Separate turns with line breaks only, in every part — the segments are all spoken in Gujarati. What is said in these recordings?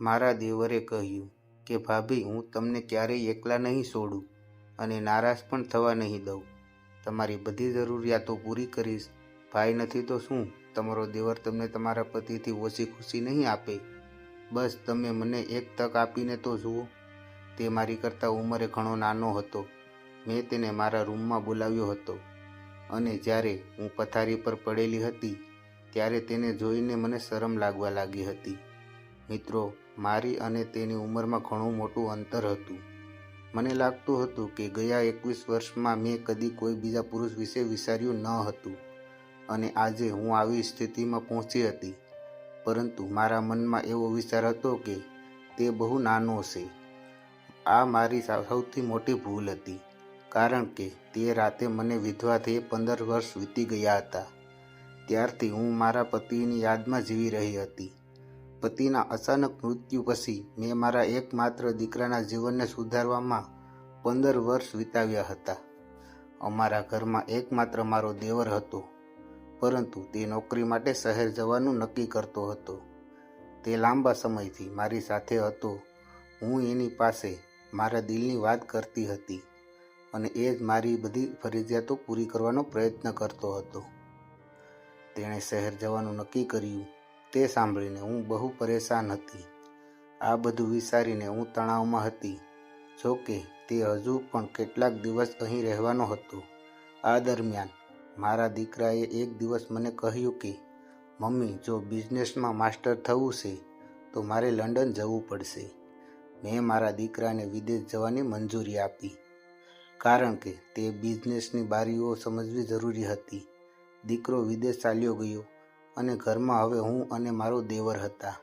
મારા દેવરે કહ્યું કે, ભાભી, હું તમને ક્યારેય એકલા નહીં છોડું અને નારાજ પણ થવા નહીં દઉં. તમારી બધી જરૂરિયાતો પૂરી કરીશ. ભાઈ નથી તો શું? તમારો દેવર તમને તમારા પતિથી ઓછી ખુશી નહીં આપે. બસ, તમે મને એક તક આપીને તો જુઓ. તે મારી કરતાં ઉંમરે ઘણો નાનો હતો. મેં તેને મારા રૂમમાં બોલાવ્યો હતો અને જ્યારે હું પથારી પર પડેલી હતી, ત્યારે તેને જોઈને મને શરમ લાગવા લાગી હતી. મિત્રો, મારી અને તેની ઉંમરમાં ઘણું મોટું અંતર હતું. મને લાગતું હતું કે ગયા એકવીસ વર્ષમાં મેં કદી કોઈ બીજા પુરુષ વિશે વિચાર્યું ન હતું અને આજે હું આવી સ્થિતિમાં પહોંચી હતી. પરંતુ મારા મનમાં એવો વિચાર હતો કે તે બહુ નાનો છે. આ મારી સૌથી મોટી ભૂલ હતી, કારણ કે તે રાતે મને વિધવા થઈ પંદર વર્ષ વીતી ગયા હતા. ત્યારથી હું મારા પતિની યાદમાં જીવી રહી હતી. પતિના અચાનક મૃત્યુ પછી મેં મારા એકમાત્ર દીકરાના જીવનને સુધારવામાં પંદર વર્ષ વિતાવ્યા હતા. અમારા ઘરમાં એકમાત્ર મારો દેવર હતો, પરંતુ તે નોકરી માટે શહેર જવાનું નક્કી કરતો હતો. તે લાંબા સમયથી મારી સાથે હતો. હું એની પાસે મારા દિલની વાત કરતી હતી અને એ જ મારી બધી ફરજિયાતો પૂરી કરવાનો પ્રયત્ન કરતો હતો. તેણે શહેર જવાનું નક્કી કર્યું. તે સાંભળીને હું બહુ પરેશાન હતી. આ બધું વિચારીને હું તણાવમાં હતી. જો કે તે હજુ પણ કેટલાક દિવસ અહીં રહેવાનો હતો. આ દરમિયાન મારા દીકરાએ એક દિવસ મને કહ્યું કે, મમ્મી, જો બિઝનેસમાં માસ્ટર થવું છે, તો મારે લંડન જવું પડશે. મેં મારા દીકરાને વિદેશ જવાની મંજૂરી આપી. કારણ કે તે બિઝનેસની બારીઓ સમજવી જરૂરી હતી. દીકરો વિદેશ ચાલ્યો ગયો. અને ઘરમાં હવે હું અને મારો દેવર હતા.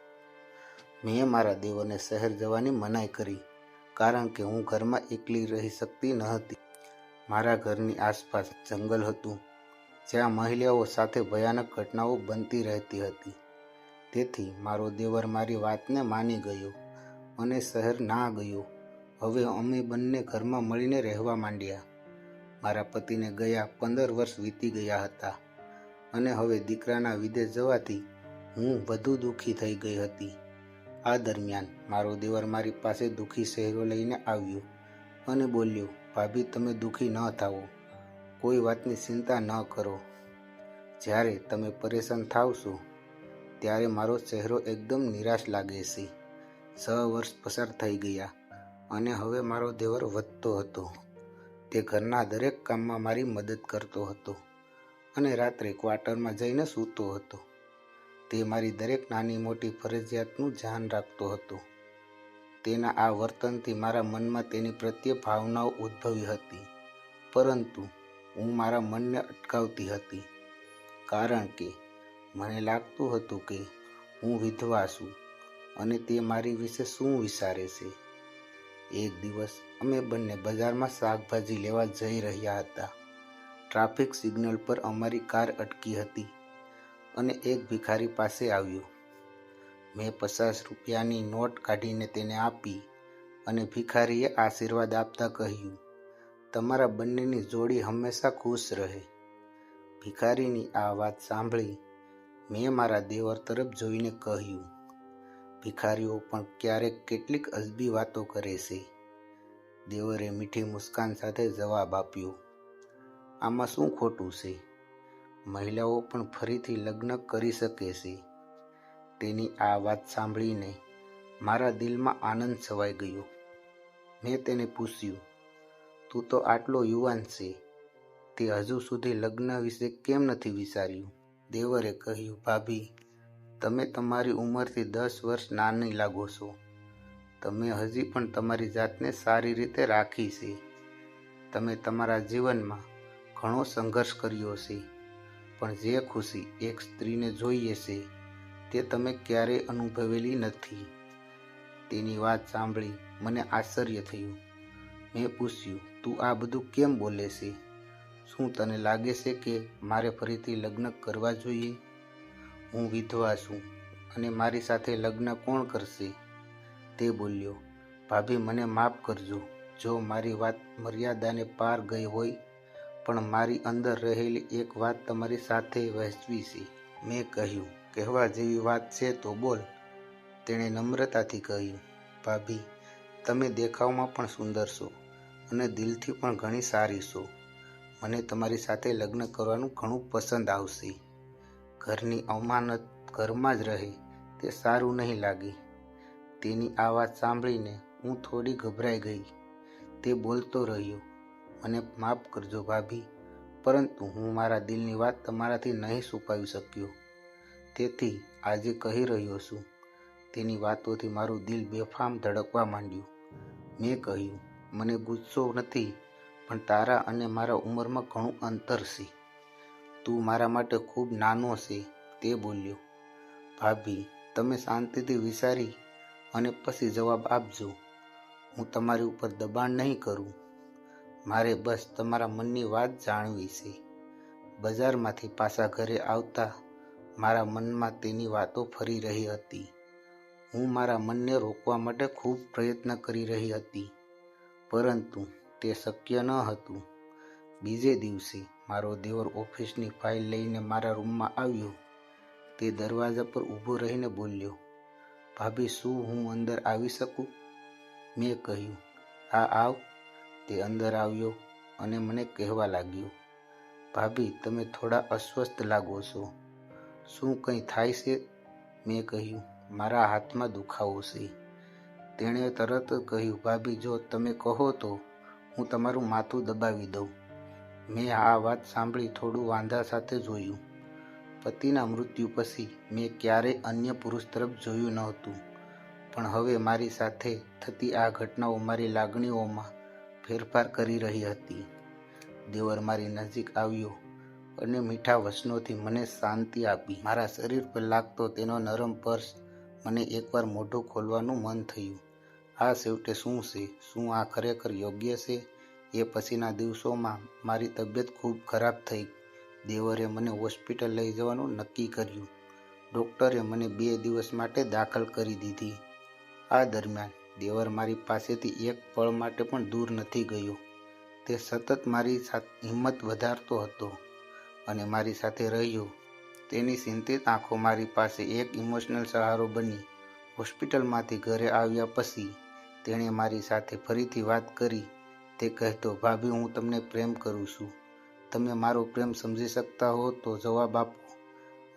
મેં મારા દેવરને શહેર જવાની મનાઈ કરી, કારણ કે હું ઘરમાં એકલી રહી શકતી ન હતી. મારા ઘરની આસપાસ જંગલ હતું, જ્યાં મહિલાઓ સાથે ભયાનક ઘટનાઓ બનતી રહેતી હતી. તેથી મારો દેવર મારી વાતને માની ગયો અને શહેર ના ગયો. હવે અમે બંને ઘરમાં મળીને રહેવા માંડ્યા. મારા પતિને ગયા પંદર વર્ષ વીતી ગયા હતા. અને હવે દીકરાના વિદેશ જવાથી હું વધુ દુઃખી થઈ ગઈ હતી. આ દરમિયાન મારો દેવર મારી પાસે દુઃખી શહેરો લઈને આવ્યો અને બોલ્યો, ભાભી, તમે દુઃખી ન થાઓ. કોઈ વાતની ચિંતા ન કરો. જ્યારે તમે પરેશાન થાવશો ત્યારે મારો ચહેરો એકદમ નિરાશ લાગે છે. છ વર્ષ પસાર થઈ ગયા અને હવે મારો દેવર વધતો હતો. તે ઘરના દરેક કામમાં મારી મદદ કરતો હતો. અને રાત્રે ક્વાર્ટરમાં જઈને સૂતો હતો. તે મારી દરેક નાની મોટી ફરજિયાતનું ધ્યાન રાખતો હતો. તેના આ વર્તનથી મારા મનમાં તેની પ્રત્યે ભાવનાઓ ઉદ્ભવી હતી. પરંતુ હું મારા મનને અટકાવતી હતી. કારણ કે મને લાગતું હતું કે હું વિધવા છું અને તે મારી વિશે શું વિચારે છે? એક દિવસ અમે બંને બજારમાં શાકભાજી લેવા જઈ રહ્યા હતા. ટ્રાફિક સિગ્નલ પર અમારી કાર અટકી હતી અને એક ભિખારી પાસે આવ્યો. મેં પચાસ રૂપિયાની નોટ કાઢીને તેને આપી અને ભિખારીએ આશીર્વાદ આપતા કહ્યું, તમારા બંનેની જોડી હંમેશા ખુશ રહે. ભિખારીની આ વાત સાંભળી મેં મારા દેવર તરફ જોઈને કહ્યું, ભિખારીઓ પણ ક્યારેક કેટલીક અજબી વાતો કરે છે. દેવરે મીઠી મુસ્કાન સાથે જવાબ આપ્યો આમાં શું ખોટું છે? મહિલાઓ પણ ફરીથી લગ્ન કરી શકે છે. તેની આ વાત સાંભળીને મારા દિલમાં આનંદ છવાઈ ગયો. મેં તેને પૂછ્યું, તું તો આટલો યુવાન છે, તે હજુ સુધી લગ્ન વિશે કેમ નથી વિચાર્યું? દેવરે કહ્યું, ભાભી, તમે તમારી ઉંમરથી દસ વર્ષ નાની લાગો છો. તમે હજી પણ તમારી જાતને સારી રીતે રાખી છે. તમે તમારા જીવનમાં ઘણો સંઘર્ષ કર્યો છે પણ જે ખુશી એક સ્ત્રીને જોઈએ છે તે તમે ક્યારેય અનુભવેલી નથી. તેની વાત સાંભળી મને આશ્ચર્ય થયું. મેં પૂછ્યું, તું આ બધું કેમ બોલે છે? શું તને લાગે છે કે મારે ફરીથી લગ્ન કરવા જોઈએ? હું વિધવા છું અને મારી સાથે લગ્ન કોણ કરશે? તે બોલ્યો, ભાભી, મને માફ કરજો. જો મારી વાત મર્યાદાને પાર ગઈ હોય પણ મારી અંદર રહેલી એક વાત તમારી સાથે વહેંચવી છે. મેં કહ્યું, કહેવા જેવી વાત છે તો બોલ, તેણે નમ્રતાથી કહ્યું. ભાભી, તમે દેખાવમાં પણ સુંદર છો અને દિલથી પણ ઘણી સારી છો. મને તમારી સાથે લગ્ન કરવાનું ઘણું પસંદ આવશે. ઘરની અમાનત ઘરમાં જ રહે, તે સારું નહીં લાગે. તેની આ વાત સાંભળીને હું થોડી ગભરાઈ ગઈ. તે બોલતો રહ્યો. મને માફ કરજો ભાભી, પરંતુ હું મારા દિલની વાત તમારાથી નહીં છુપાવી શક્યો. તેથી આજે કહી રહ્યો છું, તેની વાતોથી મારું દિલ બેફામ ધડકવા માંડ્યું. મેં કહ્યું, મને ગુસ્સો નથી, પણ તારા અને મારા ઉંમરમાં ઘણું અંતર છે. તું મારા માટે ખૂબ નાનો છે, તે બોલ્યો. ભાભી, તમે શાંતિથી વિચારી અને પછી જવાબ આપજો. હું તમારી ઉપર દબાણ નહીં કરું. મારે બસ તમારા મનની વાત જાણવી છે. બજારમાંથી પાછા ઘરે આવતા મારા મનમાં તેની વાતો ફરી રહી હતી. હું મારા મનને રોકવા માટે ખૂબ પ્રયત્ન કરી રહી હતી, પરંતુ તે શક્ય ન હતું. બીજે દિવસે મારો દેવર ઓફિસની ફાઇલ લઈને મારા રૂમમાં આવ્યો. તે દરવાજા પર ઊભો રહીને બોલ્યો, ભાભી, શું હું અંદર આવી શકું? મેં કહ્યું, હા, આવ. તે અંદર આવ્યો અને મને કહેવા લાગ્યો, ભાભી, તમે થોડા અસ્વસ્થ લાગો છો. શું કંઈ થાય છે? મેં કહ્યું, મારા હાથમાં દુખાવો છે. તેણે તરત કહ્યું, ભાભી, જો તમે કહો તો હું તમારું માથું દબાવી દઉં. મેં આ વાત સાંભળી થોડું વાંધા સાથે જોયું. પતિના મૃત્યુ પછી મેં ક્યારેય અન્ય પુરુષ તરફ જોયું નહોતું પણ હવે મારી સાથે થતી આ ઘટનાઓ મારી લાગણીઓમાં ફેરફાર કરી રહી હતી. દેવર મારી નજીક આવ્યો અને મીઠા વસનોથી મને શાંતિ આપી. મારા શરીર પર લાગતો તેનો નરમ પર્સ મને એકવાર મોઢું ખોલવાનું મન થયું. આ છેવટે શું છે? શું આ ખરેખર યોગ્ય છે? એ પછીના દિવસોમાં મારી તબિયત ખૂબ ખરાબ થઈ. દેવરે મને હોસ્પિટલ લઈ જવાનું નક્કી કર્યું. ડૉક્ટરે મને બે દિવસ માટે દાખલ કરી દીધી. આ દરમિયાન દેવર મારી પાસેથી એક પળ માટે પણ દૂર નથી ગયો. તે સતત મારી હિંમત વધારતો હતો અને મારી સાથે રહ્યો. તેની ચિંતિત આંખો મારી પાસે એક ઇમોશનલ સહારો બની. હોસ્પિટલમાંથી ઘરે આવ્યા પછી તેણે મારી સાથે ફરીથી વાત કરી. તે કહેતો, ભાભી, હું તમને પ્રેમ કરું છું. તમે મારો પ્રેમ સમજી શકતા હો તો જવાબ આપો.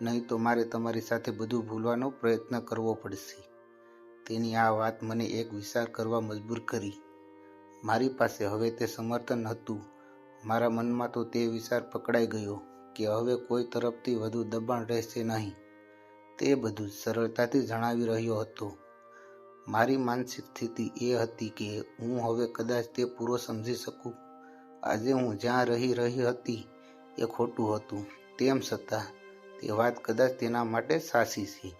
નહીં તો મારે તમારી સાથે બધું ભૂલવાનો પ્રયત્ન કરવો પડશે. તેની આ વાત મને એક વિચાર કરવા મજબૂર કરી. મારી પાસે હવે તે સમર્થન હતું. મારા મનમાં તો તે વિચાર પકડાઈ ગયો કે હવે કોઈ તરફથી વધુ દબાણ રહેશે નહીં. તે બધું સરળતાથી જણાવી રહ્યો હતો. મારી માનસિક સ્થિતિ એ હતી કે હું હવે કદાચ તે પૂરો સમજી શકું. આજે હું જ્યાં રહી રહી હતી એ ખોટું હતું. તેમ છતાં, તે વાત કદાચ તેના માટે સાચી છે.